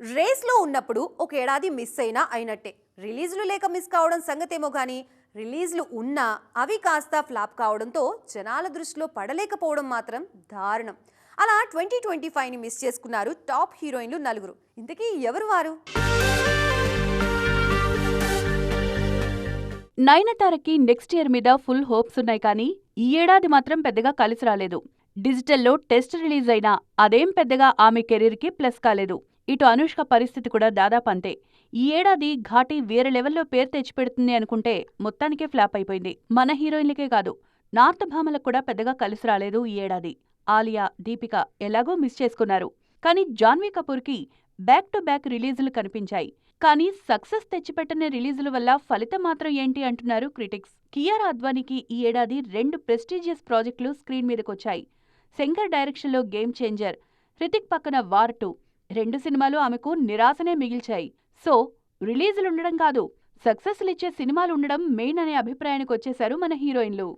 రేస్లో ఉన్నప్పుడు ఒక ఏడాది మిస్ అయినా అయినట్టే. రిలీజ్లు లేక మిస్ కావడం సంగతేమో కానీ రిలీజ్లు ఉన్నా అవి కాస్త ఫ్లాప్ కావడంతో జనాల దృష్టిలో పడలేకపోవడం మాత్రం దారుణం. అలా ట్వంటీ ట్వంటీ ఫైవ్ని మిస్ చేసుకున్నారు టాప్ హీరోయిన్లు నలుగురు. ఇంతకీ ఎవరు వారు? నయనతారకి నెక్స్ట్ ఇయర్ మీద ఫుల్ హోప్స్ ఉన్నాయి కానీ ఈ ఏడాది మాత్రం పెద్దగా కలిసి రాలేదు. డిజిటల్లో టెస్ట్ రిలీజ్ అయినా అదేం పెద్దగా ఆమె కెరీర్కి ప్లస్ కాలేదు. ఇటు అనుష్క పరిస్థితి కూడా దాదాపు అంతే. ఈ ఏడాది ఘాటి వేరే లెవెల్లో పేరు తెచ్చిపెడుతుంది అనుకుంటే మొత్తానికే ఫ్లాప్ అయిపోయింది. మన హీరోయిన్లకే కాదు నార్త్ భామలకు కూడా పెద్దగా కలిసి రాలేదు ఈ ఏడాది. ఆలియా దీపిక ఎలాగో మిస్ చేసుకున్నారు. కానీ జాన్వీ కపూర్కి బ్యాక్ టు బ్యాక్ రిలీజులు కనిపించాయి. కానీ సక్సెస్ తెచ్చిపెట్టని రిలీజుల వల్ల ఫలితం మాత్రం ఏంటి అంటున్నారు క్రిటిక్స్. కియార్ అద్వానీకి ఈ ఏడాది రెండు ప్రెస్టీజియస్ ప్రాజెక్టులు స్క్రీన్ మీదకొచ్చాయి. శంకర్ డైరెక్షన్లో గేమ్ చేంజర్. హృతిక్ పక్కన వార్ టూ. రెండు సినిమాలు ఆమెకు నిరాశనే మిగిల్చాయి. సో రిలీజులుండడం కాదు సక్సెస్లిచ్చే సినిమాలుండడం మెయిన్ అనే అభిప్రాయానికి వచ్చేశారు మన హీరోయిన్లు.